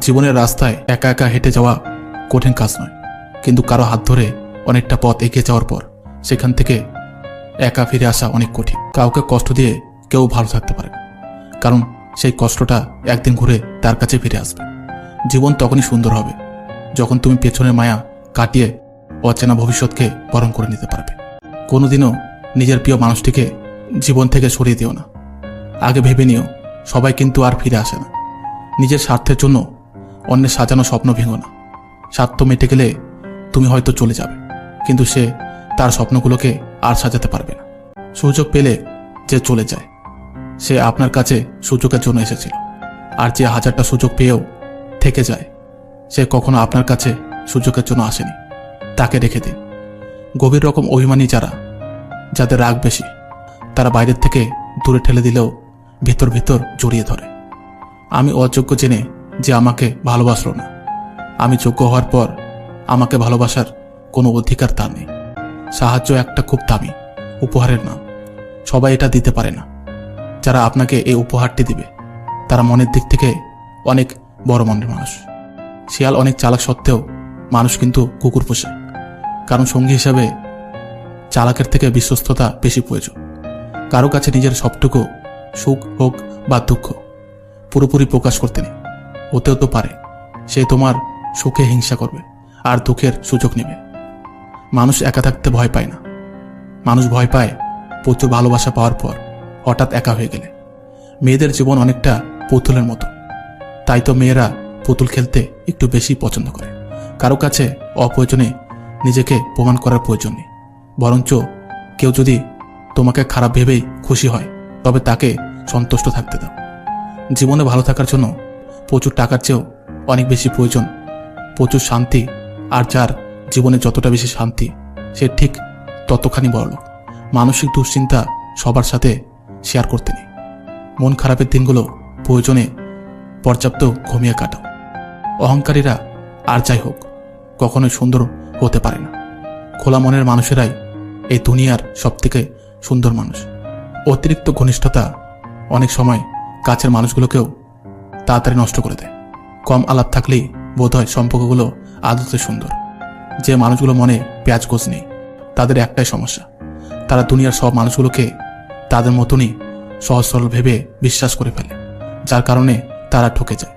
জীবনের রাস্তায় একা একা হেঁটে যাওয়া কঠিন কাজ নয়। কিন্তু কারও হাত ধরে অনেকটা পথ এগিয়ে যাওয়ার পর সেখান থেকে একা ফিরে আসা অনেক কঠিন। কাউকে কষ্ট দিয়ে কেউ ভালো থাকতে পারে কারণ সেই কষ্টটা একদিন ঘুরে তার কাছে ফিরে আসবে। জীবন তখনই সুন্দর হবে যখন তুমি পেছনের মায়া কাটিয়ে অচেনা ভবিষ্যৎকে বরণ করে নিতে পারবে। কোনোদিনও নিজের প্রিয় মানুষটিকে জীবন থেকে সরিয়ে দিও না। আগে ভেবে নিও, সবাই কিন্তু আর ফিরে আসে না। নিজের স্বার্থের জন্য অন্যের সাজানো স্বপ্ন ভেঙো না। স্বার্থ মেটে গেলে তুমি হয়তো চলে যাবে, কিন্তু সে তার স্বপ্নগুলোকে আর সাজাতে পারবে না। সুযোগ পেলে যে চলে যায়, সে আপনার কাছে সুযোগের জন্য এসেছিল। আর যে হাজারটা সুযোগ পেয়েও থেকে যায়, সে কখনো আপনার কাছে সুযোগের জন্য আসেনি। তাকে রেখে দিন। গভীর রকম অভিমানী যারা, যাদের রাগ বেশি, তারা বাইরের থেকে দূরে ঠেলে দিলেও ভেতর ভেতর জড়িয়ে ধরে। আমি অযোগ্য জেনে যে আমাকে ভালোবাসলো না। আমি যোগ্য হওয়ার পর আমাকে ভালোবাসার কোনো অধিকার তা নেই। সাহায্য একটা খুব দামি, উপহারের নাম। সবাই এটা দিতে পারে না। যারা আপনাকে এই উপহারটি দিবে, তারা মনের দিক থেকে অনেক বড় মনের মানুষ। শিয়াল অনেক চালাক সত্ত্বেও মানুষ কিন্তু কুকুর পোষে। কারণ সঙ্গী হিসাবে চালাকের থেকে বিশ্বস্ততা বেশি প্রয়োজন। কারও কাছে নিজের সবটুকু সুখ হোক বা দুঃখ পুরোপুরি প্রকাশ করতে নেই। হতেও তো পারে। সে তোমার সুখে হিংসা করবে আর দুঃখের সুযোগ নেবে। মানুষ একা থাকতে ভয় পায় না। মানুষ ভয় পায় প্রচুর ভালোবাসা পাওয়ার পর হঠাৎ একা হয়ে গেলে। মেয়েদের জীবন অনেকটা পুতুলের মতো। তাই তো মেয়েরা পুতুল খেলতে একটু বেশি পছন্দ করে। কারও কাছে অপ্রয়োজনে নিজেকে প্রমাণ করার প্রয়োজন নেই। বরঞ্চ কেউ যদি তোমাকে খারাপ ভেবেই খুশি হয়, তবে তাকে সন্তুষ্ট থাকতে দাও। জীবনে ভালো থাকার জন্য প্রচুর টাকার চেয়েও অনেক বেশি প্রয়োজন। প্রচুর শান্তি আর যার জীবনে যতটা বেশি শান্তি, সে ঠিক ততখানি বড়লোক মানসিক দুশ্চিন্তা সবার সাথে শেয়ার করতে নেই। মন খারাপের দিনগুলো প্রয়োজনে পর্যাপ্ত ঘুমিয়ে কাটাও অহংকারীরা আর যাই হোক, কখনোই সুন্দর হতে পারে না। খোলা মনের মানুষেরাই এই দুনিয়ার সবথেকে সুন্দর মানুষ। অতিরিক্ত ঘনিষ্ঠতা অনেক সময় কাছের মানুষগুলোকেও তাড়াতাড়ি নষ্ট করে দেয় কম আলাপ থাকলেই বোধহয় সম্পর্কগুলো আদতে সুন্দর। যে মানুষগুলো মনে পেঁয়াজ গোছ নেই, তাদের একটাই সমস্যা। তারা দুনিয়ার সব মানুষগুলোকে তাদের মতনই সহজ সরল ভেবে বিশ্বাস করে ফেলে, যার কারণে তারা ঠকে যায়।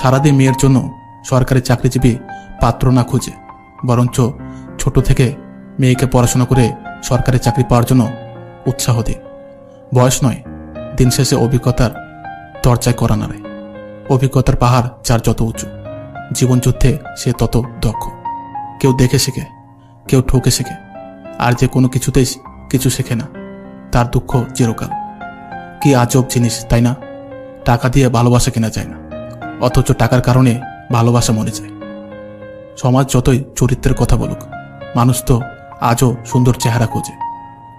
সারাদিন মেয়ের জন্য সরকারি চাকরিজীবী পাত্র না খুঁজে, বরঞ্চ ছোট থেকে মেয়েকে পড়াশোনা করে সরকারি চাকরি পাওয়ার জন্য উৎসাহ দিন বয়স নয়, দিন শেষে অভিজ্ঞতার দরজায় করা নাড়ে অভিজ্ঞতার পাহাড় যার যত উঁচু। জীবন যুদ্ধে সে তত দক্ষ। কেউ দেখে শেখে, কেউ ঠকে শেখে। আর যে কোনো কিছুতেই কিছু শেখে না, তার দুঃখ চিরকাল। কি আজব জিনিস, তাই না? টাকা দিয়ে ভালোবাসা কেনা যায় না, অথচ টাকার কারণে ভালোবাসা মরে যায়। সমাজ যতই চরিত্রের কথা বলুক, মানুষ তো আজও সুন্দর চেহারা খোঁজে।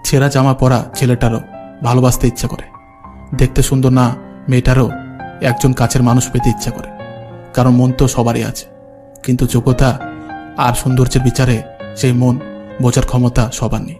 ছেঁড়া জামা পরা ছেলেটারও ভালোবাসতে ইচ্ছা করে। দেখতে সুন্দর না, মেয়েটারও একজন কাছের মানুষ পেতে ইচ্ছা করে। কারণ মন তো সবারই আছে। কিন্তু যোগ্যতা আর সৌন্দর্যের বিচারে সেই মন বোঝার ক্ষমতা সবার নেই।